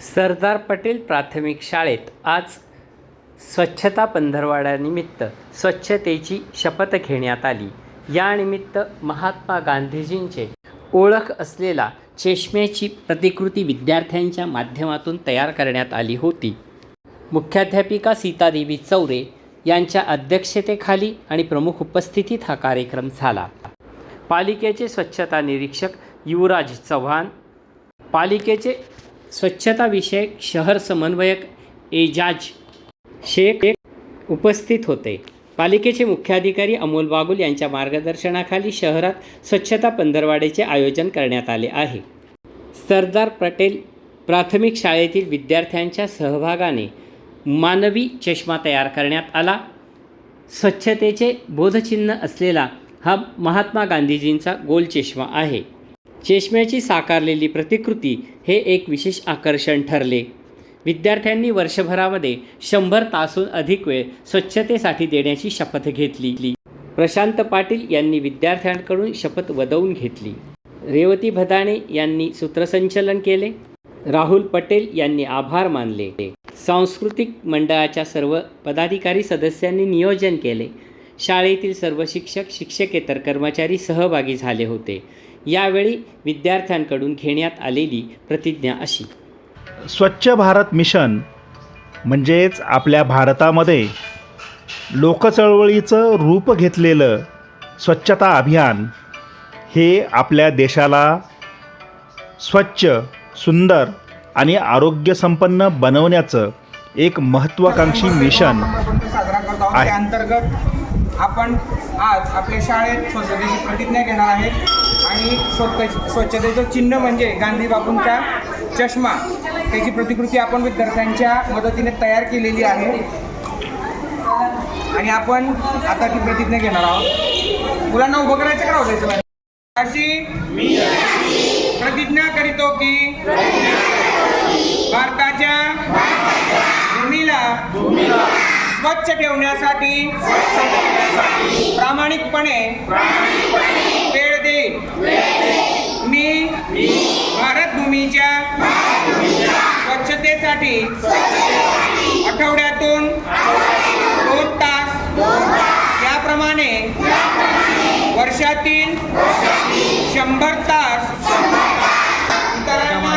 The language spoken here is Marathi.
सरदार पटेल प्राथमिक शाळेत आज स्वच्छता पंधरवाड्यानिमित्त स्वच्छतेची शपथ घेण्यात आली. यानिमित्त महात्मा गांधीजींचे ओळख असलेला चष्म्याची प्रतिकृती विद्यार्थ्यांच्या माध्यमातून तयार करण्यात आली होती. मुख्याध्यापिका सीतादेवी चौरे यांच्या अध्यक्षतेखाली आणि प्रमुख उपस्थितीत हा कार्यक्रम झाला. पालिकेचे स्वच्छता निरीक्षक युवराज चव्हाण पालिकेचे स्वच्छताविषयक शहर समन्वयक एजाज शेख उपस्थित होते. पालिकेचे मुख्याधिकारी अमोल बागुल यांच्या मार्गदर्शनाखाली शहरात स्वच्छता पंधरवाड्याचे आयोजन करण्यात आले आहे. सरदार पटेल प्राथमिक शाळेतील विद्यार्थ्यांच्या सहभागाने मानवी चष्मा तयार करण्यात आला. स्वच्छतेचे बोधचिन्ह असलेला हा महात्मा गांधीजींचा गोल चष्मा आहे. चेष्म्याची साकारलेली प्रतिकृती हे एक विशेष आकर्षण ठरले. विद्यार्थ्यांनी वर्षभरामध्ये शंभर तासून अधिक वेळ स्वच्छतेसाठी देण्याची शपथ घेतली. प्रशांत पाटील यांनी विद्यार्थ्यांकडून शपथ वदवून घेतली. रेवती भदाणे यांनी सूत्रसंचलन केले. राहुल पटेल यांनी आभार मानले. सांस्कृतिक मंडळाच्या सर्व पदाधिकारी सदस्यांनी नियोजन केले. शाळेतील सर्व शिक्षक शिक्षकेतर कर्मचारी सहभागी झाले होते. यावेळी विद्यार्थ्यांकडून घेण्यात आलेली प्रतिज्ञा अशी स्वच्छ भारत मिशन म्हणजेच आपल्या भारतामध्ये लोकचळवळीचं रूप घेतलेलं स्वच्छता अभियान हे आपल्या देशाला स्वच्छ सुंदर आणि आरोग्यसंपन्न बनवण्याचं एक महत्त्वाकांक्षी मिशन आहे. अंतर्गत आपण आज आपल्या शाळेत स्वच्छतेची प्रतिज्ञा घेणार आहे आणि स्वच्छ स्वच्छतेचं चिन्ह म्हणजे गांधी बापूंचा चष्मा. त्याची प्रतिकृती आपण विद्यार्थ्यांच्या मदतीने तयार केलेली आहे. आणि आपण आता ती प्रतिज्ञा घेणार आहोत. मुलांना उभं करायचं का होतं अशी प्रतिज्ञा करीतो की भारताच्या भूमीला स्वच्छ ठेवण्यासाठी प्रामाणिकपणे वेळ देईन मी भारत भूमीच्या स्वच्छतेसाठी आठवड्यातून दोन तास याप्रमाणे वर्षातील शंभर तास इतरांना